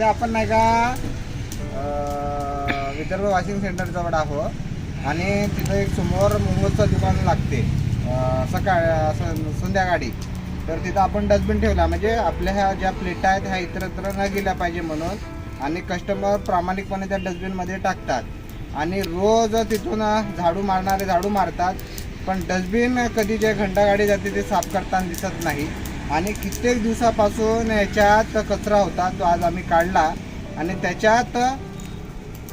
सध्या आपण नाही का विदर्भ वॉशिंग सेंटरजवळ आहोत. आणि तिथं एक समोर मोमोजचं दुकान लागते. सकाळ असं संध्याकाळी. तर तिथं आपण डस्टबिन ठेवला. म्हणजे आपल्या ह्या ज्या प्लेटा आहेत ह्या इतरत्र न गेल्या पाहिजे म्हणून. आणि कस्टमर प्रामाणिकपणे त्या डस्टबिनमध्ये टाकतात. आणि रोज तिथून झाडू मारणारे झाडू मारतात. पण डस्टबिन कधी जे घंटागाडी जाते ते साफ करताना दिसत नाही. आणि कित्येक दिवसापासून याच्यात कचरा होता तो आज आम्ही काढला. आणि त्याच्यात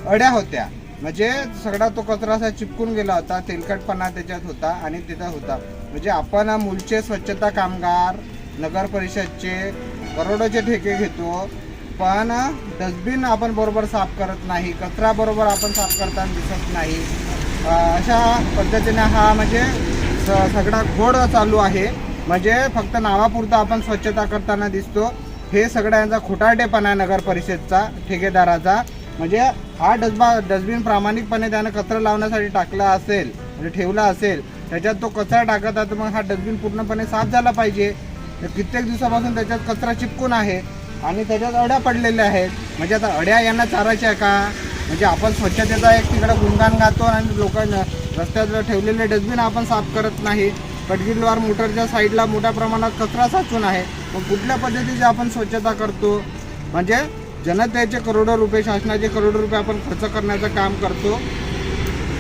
अड्या होत्या. म्हणजे सगळा तो कचरा असा चिपकून गेला होता तेलकटपणा त्याच्यात होता आणि तिथं होता. म्हणजे आपण मूलचे स्वच्छता कामगार नगर परिषदचे करोडोचे ठेके घेतो. पण डस्टबिन आपण बरोबर साफ करत नाही कचरा बरोबर आपण साफ करताना दिसत नाही. अशा पद्धतीने हा म्हणजे स- सगळा घोड चालू आहे. म्हणजे फक्त नावापुरता आपण स्वच्छता करताना दिसतो. हे सगळ्यांचा खोटारडेपणा आहे नगर परिषदचा ठेकेदाराचा. म्हणजे हा डस्बा डस्टबिन प्रामाणिकपणे त्यानं कचरा लावण्यासाठी टाकला असेल म्हणजे ठेवला असेल त्याच्यात तो कचरा टाकत आहे मग हा डस्टबिन पूर्णपणे साफ झाला पाहिजे. तर कित्येक दिवसापासून त्याच्यात कचरा चिपकून आहे आणि त्याच्यात अड्या पडलेल्या आहेत. म्हणजे आता अड्या यांना चारायच्या का? म्हणजे आपण स्वच्छतेचा एक तिकडे गुणगान गातो आणि लोकांना रस्त्यात ठेवलेले डस्टबिन आपण साफ करत नाही. कटगिरवार मोटरच्या साईडला मोठ्या प्रमाणात कचरा साचून आहे. मग कुठल्या पद्धतीची आपण स्वच्छता करतो? म्हणजे जनतेचे करोडो रुपये शासनाचे करोडो रुपये आपण खर्च करण्याचं काम करतो.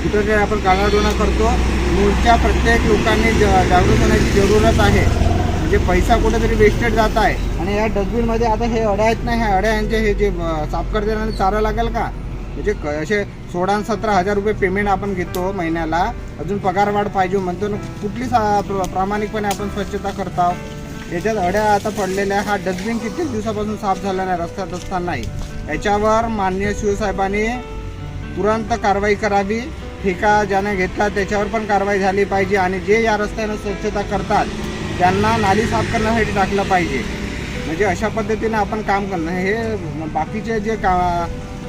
कुठं आपण कानाडोना करतो. मूळच्या प्रत्येक लोकांनी ज- जागृत होण्याची जरूरत आहे. म्हणजे पैसा कुठेतरी वेस्टेड जात आहे. आणि या डस्टबिनमध्ये आता हे अड्या आहेत ना ह्या अड्या यांचे हे जे साफ करताना चारा लागेल का? म्हणजे क- असे सोळा आणि सतरा हजार रुपये पेमेंट आपण घेतो महिन्याला. अजून पगार वाढ पाहिजे म्हणतो. ना कुठली प्र- प्रामाणिकपणे आपण स्वच्छता करतो याच्यात अड्या आता पडलेल्या हा डस्टबिन कित्येक दिवसापासून साफ झाला नाही रस्त्यात असतानाही याच्यावर माननीय शिवसाहेबांनी तुरंत कारवाई करावी. ठेका ज्याने घेतला त्याच्यावर पण कारवाई झाली पाहिजे. आणि जे या रस्त्यानं स्वच्छता करतात त्यांना नाली साफ करण्यासाठी टाकलं पाहिजे. म्हणजे अशा पद्धतीने आपण काम करणं हे बाकीचे जे का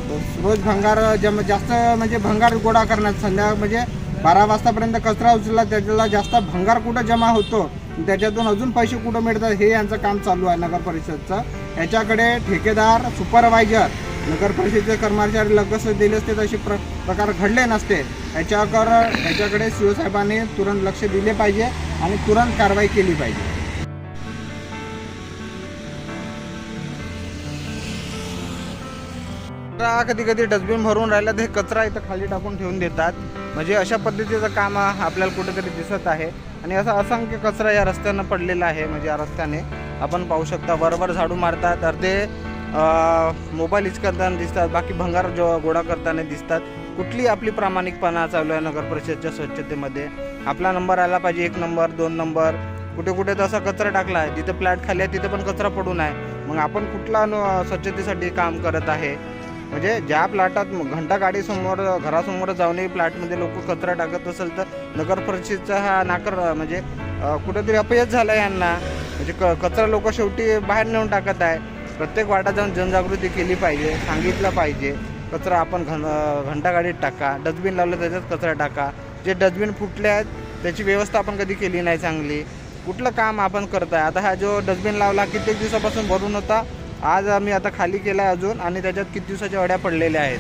रोज भंगार जम जास्त म्हणजे भंगार गोळा करण्यात संध्या म्हणजे बारा वाजतापर्यंत कचरा उचलला त्याच्याला जास्त भंगार कुठं जमा होतो त्याच्यातून अजून पैसे कुठं मिळतात हे यांचं काम चालू आहे नगर परिषदचं. याच्याकडे ठेकेदार सुपरवायझर नगर परिषदेचे कर्मचारी लगेच दिले असते तसे प्र प्रकार घडले नसते. याच्यावर याच्याकडे शिवसाहेबांनी तुरंत लक्ष दिले पाहिजे आणि तुरंत कारवाई केली पाहिजे. कचरा कधी कधी डस्टबिन भरून राहिला तर हे कचरा इथं खाली टाकून ठेवून देतात. म्हणजे अशा पद्धतीचं काम आपल्याला कुठेतरी दिसत आहे. आणि असा असंख्य कचरा या रस्त्यानं पडलेला आहे. म्हणजे या रस्त्याने आपण पाहू शकता बरोबर झाडू मारतात तर ते मोबाईल यूज करताना दिसतात बाकी भंगार जो गोळा करताना दिसतात. कुठली आपली प्रामाणिकपणा चालू आहे नगर परिषदच्या स्वच्छतेमध्ये? आपला नंबर आला पाहिजे एक नंबर दोन नंबर. कुठे कुठे तसा कचरा टाकला आहे. जिथं फ्लॅट खाली आहे तिथं पण कचरा पडून आहे. मग आपण कुठला स्वच्छतेसाठी काम करत आहे? म्हणजे ज्या प्लॅटात घंटा गाडीसमोर घरासमोर जाऊनही प्लॅटमध्ये लोक कचरा टाकत असेल तर नगर परिषदचा हा नाकर म्हणजे कुठेतरी अपयश झाला यांना. म्हणजे क कचरा लोक शेवटी बाहेर नेऊन टाकत आहे. प्रत्येक वाटा जाऊन जनजागृती केली पाहिजे सांगितलं पाहिजे. कचरा आपण घन घंटा गाडीत टाका डस्टबिन लावलं त्याच्यात कचरा टाका. जे डस्टबिन फुटले आहेत त्याची व्यवस्था आपण कधी केली नाही चांगली. कुठलं काम आपण करत आहे आता हा जो डस्टबिन लावला कित्येक दिवसापासून भरून होता आज आम्ही आता खाली केला आहे अजून आणि त्याच्यात किती दिवसाच्या अड्या पडलेल्या आहेत?